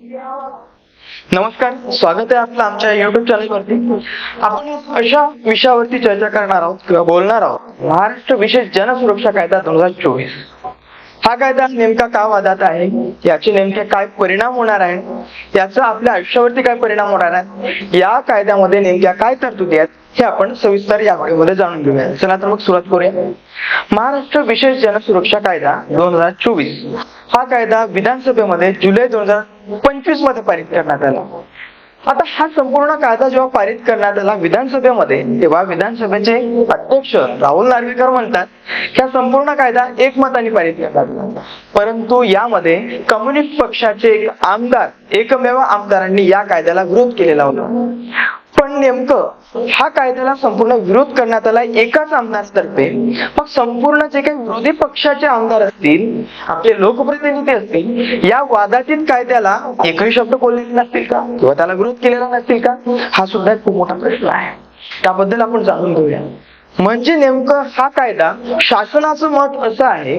नमस्कार स्वागत आहे आपलं आमच्या युट्यूब चॅनलवरती आपण अशा विषयावरती चर्चा करणार आहोत किंवा बोलणार आहोत. महाराष्ट्र विशेष जनसुरक्षा कायदा दोन हजार चोवीस. हा कायदा नेमका का वादात आहे? याचे नेमके काय परिणाम होणार आहे याचा आपल्या आयुष्यावरती काय परिणाम होणार आहे या कायद्यामध्ये नेमक्या काय तरतुदी आहेत? हे आपण सविस्तर या व्हिडिओमध्ये जाणून घेऊया. चला तर मग सुरुवात करूया. महाराष्ट्र विशेष जनसुरक्षा कायदा दोन हजार चोवीस. हा कायदा विधानसभेमध्ये जुलै दोन हजार पंचवीसमध्ये पारित करण्यात आला. आता हा संपूर्ण कायदा जेव्हा पारित करण्यात आला विधानसभेमध्ये तेव्हा विधानसभेचे अध्यक्ष राहुल नार्वेकर म्हणतात की हा संपूर्ण कायदा एकमताने पारित करण्यात आला. परंतु यामध्ये कम्युनिस्ट पक्षाचे एक आमदार एकमेव आमदारांनी या कायद्याला विरोध केलेला होता. पण नेमकं हा कायद्याला संपूर्ण विरोध करण्यात आला एकाच आमदारतर्फे. मग संपूर्ण जे काही विरोधी पक्षाचे आमदार असतील आपले लोकप्रतिनिधी असतील या वादातीत कायद्याला एकही शब्द बोललेले नसतील का? किंवा त्याला विरोध केलेला नसतील का? हा सुद्धा एक खूप मोठा प्रश्न आहे. त्याबद्दल आपण जाणून घेऊया. म्हणजे नेमकं हा कायदा शासनाचं मत असं आहे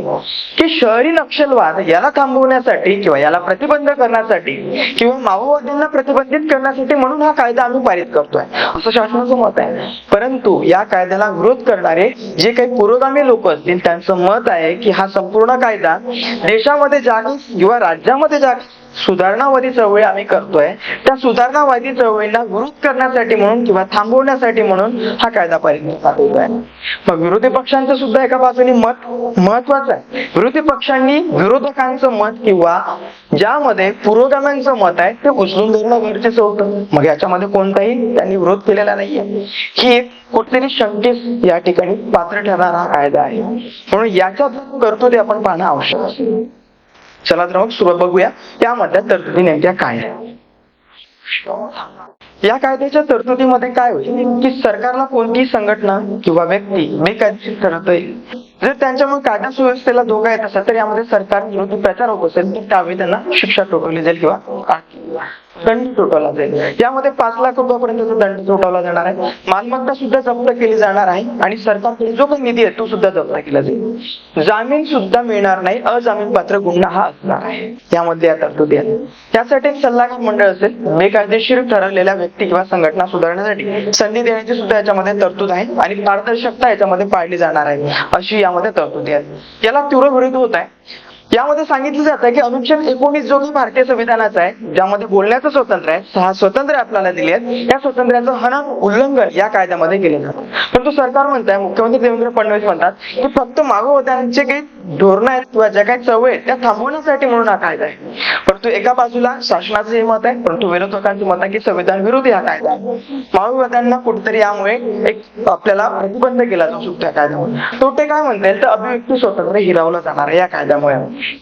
की शहरी नक्षलवाद याला थांबवण्यासाठी किंवा याला प्रतिबंध करण्यासाठी किंवा माओवाद्यांना प्रतिबंधित करण्यासाठी म्हणून हा कायदा आम्ही पारित करतोय. असं शासनाचं मत आहे. परंतु या कायद्याला विरोध करणारे जे काही पुरोगामी लोक असतील त्यांचं मत आहे की हा संपूर्ण कायदा देशामध्ये जागीच किंवा राज्यामध्ये जागीच सुधारणावादी चळवळी आम्ही करतोय. त्या सुधारणावादी चळवळींना विरोध करण्यासाठी म्हणून किंवा थांबवण्यासाठी म्हणून हा कायदा पारित मग विरोधी पक्षांचं सुद्धा एका बाजूने मत महत्वाचं आहे. विरोधी पक्षांनी विरोधकांचं मत किंवा ज्यामध्ये पुरोगाम्यांचं मत आहे ते उचलून धरणं गरजेचं होतं. मग याच्यामध्ये कोणताही त्यांनी विरोध केलेला नाहीये. ही एक कुठेतरी शंकेस या ठिकाणी पात्र ठरणारा कायदा आहे. म्हणून याच्या तरतुदी आपण पाहणं आवश्यक आहे. चला तर मग सुरुवात बघूया. त्यामधल्या तरतुदी नेमक्या काय या कायद्याच्या तरतुदीमध्ये काय होईल? की सरकारला कोणतीही संघटना किंवा व्यक्ती बेकायदेशीर ठरवता येईल जर त्यांच्यामुळे कायदा सुव्यवस्थेला धोका येत असेल तर यामध्ये सरकार विरोधी प्रचार होत असेल तर त्यावेळी त्यांना शिक्षा ठोकवली जाईल किंवा दंड सुटवला जाईल. यामध्ये पाच लाख रुपयापर्यंतचा दंड सुटवला जाणार आहे. मालमत्ता सुद्धा जप्त केली जाणार आहे. आणि सरकारकडे जो काही निधी आहे तो सुद्धा जप्त केला जाईल. जामीन सुद्धा मिळणार नाही. अजामीन पात्र गुन्हा हा असणार आहे. यामध्ये या तरतुदी आहेत. त्यासाठी सल्लागार मंडळ असेल बेकायदेशीर ठरवलेल्या व्यक्ती किंवा संघटना सुधारण्यासाठी संधी देण्याची सुद्धा याच्यामध्ये तरतूद आहे आणि पारदर्शकता याच्यामध्ये पाळली जाणार आहे. अशी यामध्ये तरतुदी आहे याला तीव्र विरोध होत आहे. यामध्ये सांगितलं जातं की अनुच्छेद एकोणीस जो की भारतीय संविधानाचा आहे ज्यामध्ये बोलण्याचं स्वातंत्र्य आहे सहा स्वातंत्र्य आपल्याला दिले आहेत या स्वातंत्र्याचं हनन उल्लंघन या कायद्यामध्ये केले जातं. परंतु सरकार म्हणत आहे मुख्यमंत्री देवेंद्र फडणवीस म्हणतात की फक्त मागोवत्यांचे काही धोरणं आहेत किंवा ज्या काही चवळे आहेत त्या थांबवण्यासाठी म्हणून हा कायदा आहे. परंतु एका बाजूला शासनाचं हे मत आहे परंतु विरोधकांचं मत आहे की संविधान विरोधी हा कायदा आहे. माओवाद्यांना कुठेतरी यामुळे एक आपल्याला प्रतिबंध केला जाऊ शकतो या कायद्यामुळे. तोटे काय म्हणता येईल? तर अभिव्यक्ती स्वातंत्र्य हिरावलं जाणार आहे या कायद्यामुळे.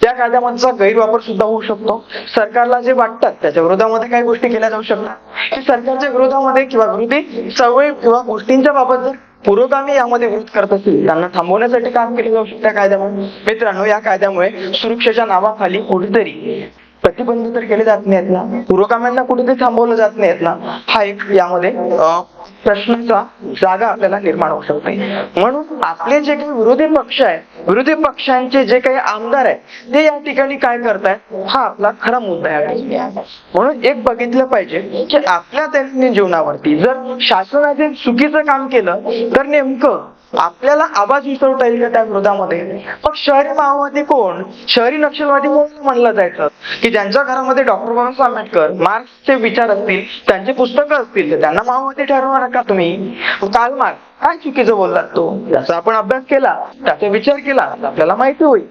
या कायद्यामधचा गैरवापर सुद्धा होऊ शकतो. सरकारला जे वाटतात त्याच्या विरोधामध्ये काही गोष्टी केल्या जाऊ शकतात. की सरकारच्या विरोधामध्ये किंवा विरोधी चवळी किंवा गोष्टींच्या बाबत जर पुरोगामी यामध्ये विरोध करत असतील. त्यांना थांबवण्यासाठी काम केले जाऊ शकते कायद्यामुळे. मित्रांनो या कायद्यामुळे सुरक्षेच्या नावाखाली कुठेतरी प्रतिबंध तर केले जात नाहीत ना? पुरोगाम्यांना कुठेतरी थांबवलं जात नाहीत ना? हा एक यामध्ये प्रश्नाचा जागा आपल्याला निर्माण होऊ शकते म्हणून आपले जे काही विरोधी पक्ष आहे विरोधी पक्षांचे जे काही आमदार आहे ते या ठिकाणी काय करतायत? हा आपला खरा मुद्दा आहे. म्हणून एक बघितलं पाहिजे की आपल्या दैनंदिन जीवनावरती जर शासनाने चुकीचं काम केलं तर नेमकं आपल्याला आवाज विसरवता येईल का त्या विरोधामध्ये मग शहरी माओवादी कोण? शहरी नक्षलवादी कोण म्हणलं जायचं? की ज्यांच्या घरामध्ये डॉक्टर बाबासाहेब आंबेडकर मार्क्सचे विचार असतील त्यांचे पुस्तकं असतील त्यांना माओवादी ठरवणार का तुम्ही? काल मार्क्स काय चुकीचं बोललात तो? याचा आपण अभ्यास केला त्याचा विचार केला तर आपल्याला माहिती होईल.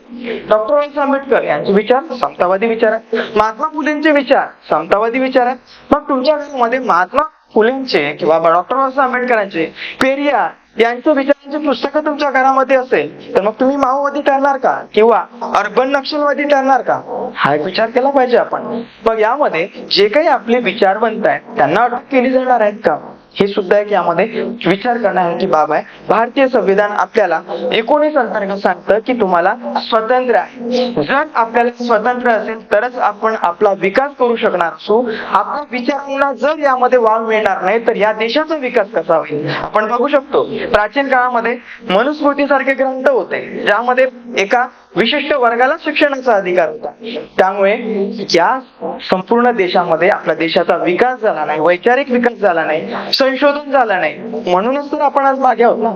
डॉक्टर बाबासाहेब आंबेडकर यांचे विचार समतावादी विचार आहेत. महात्मा फुलेंचे विचार समतावादी विचार आहेत. मग तुमच्या घरामध्ये महात्मा फुलेंचे किंवा डॉक्टर बाबासाहेब आंबेडकरांचे पेरियार यांचं विचारांची पुस्तकं तुमच्या घरामध्ये असेल तर मग तुम्ही माओवादी ठरणार का? किंवा अर्बन नक्षलवादी ठरणार का? हा एक विचार केला पाहिजे आपण. मग यामध्ये जे काही आपले विचारवंत आहेत त्यांना अटक केली जाणार आहेत का? हे सुद्धा एक यामध्ये विचार करण्याची बाब आहे. भारतीय संविधान आपल्याला एकोणीस अंतर्गत सांगतं की तुम्हाला स्वतंत्र आहे. जर आपल्याला स्वतंत्र असेल तरच आपण आपला विकास करू शकणार असू. आपल्या विचारांना जर यामध्ये वाव मिळणार नाही तर या देशाचा विकास कसा होईल? आपण बघू शकतो. प्राचीन काळामध्ये मनुस्मृती सारखे ग्रंथ होते ज्यामध्ये एका विशिष्ट वर्गाला शिक्षणाचा अधिकार होता. त्यामुळे या संपूर्ण देशामध्ये आपल्या देशाचा विकास झाला नाही वैचारिक विकास झाला नाही संशोधन झालं नाही. म्हणूनच तर आपण आज मागे आहोत ना.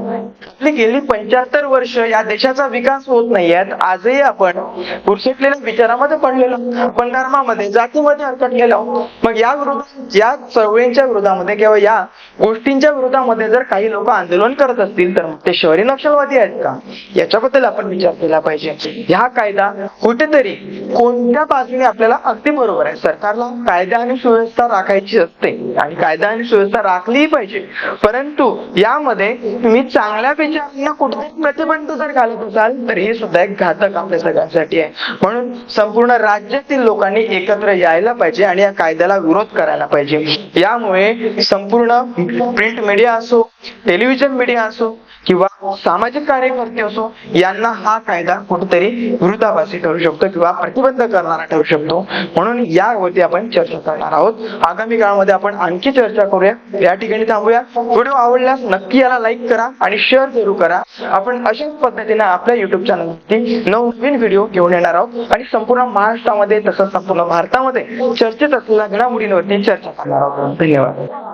आपली गेली पंच्याहत्तर वर्ष या देशाचा विकास होत नाहीयेत आजही आपण पुरसटलेल्या विचारामध्ये पडलेलो पण धर्मामध्ये जातीमध्ये अडकटलेलो आहोत. मग या विरोधात या चळवळींच्या विरोधामध्ये किंवा या गोष्टींच्या विरोधामध्ये जर काही लोक आंदोलन करत असतील तर ते शहरी नक्षलवादी आहेत का? याच्याबद्दल आपण विचार केला पाहिजे. हा कायदा कुठेतरी कोणत्या बाजूने आपल्याला अगदी बरोबर आहे. सरकारला कायदा आणि सुव्यवस्था राखायची असते. आणि कायदा आणि सुव्यवस्था राखलीही पाहिजे. परंतु यामध्ये तुम्ही चांगल्या विचारांना कुठेतरी प्रतिबंध जर घालत असाल तर हे सुद्धा एक घातक आपल्या सगळ्यांसाठी आहे. म्हणून संपूर्ण राज्यातील लोकांनी एकत्र यायला पाहिजे आणि या कायद्याला विरोध करायला पाहिजे. यामुळे संपूर्ण प्रिंट मीडिया असो टेलिव्हिजन मीडिया असो किंवा सामाजिक कार्यकर्ते असो यांना हा कायदा कुठेतरी विरोधाभासी ठरू शकतो किंवा प्रतिबंध करणारा ठरू शकतो. म्हणून यावरती आपण चर्चा करणार आहोत. आगामी काळामध्ये आपण आणखी चर्चा करूया. या ठिकाणी थांबूया. व्हिडिओ आवडल्यास नक्की याला लाईक करा आणि शेअर जरूर करा. आपण अशाच पद्धतीने आपल्या युट्यूब चॅनलवरती नवीन व्हिडिओ घेऊन येणार आहोत. आणि संपूर्ण महाराष्ट्रामध्ये तसंच संपूर्ण भारतामध्ये चर्चेत असलेल्या घडामोडींवरती चर्चा करणार आहोत. धन्यवाद.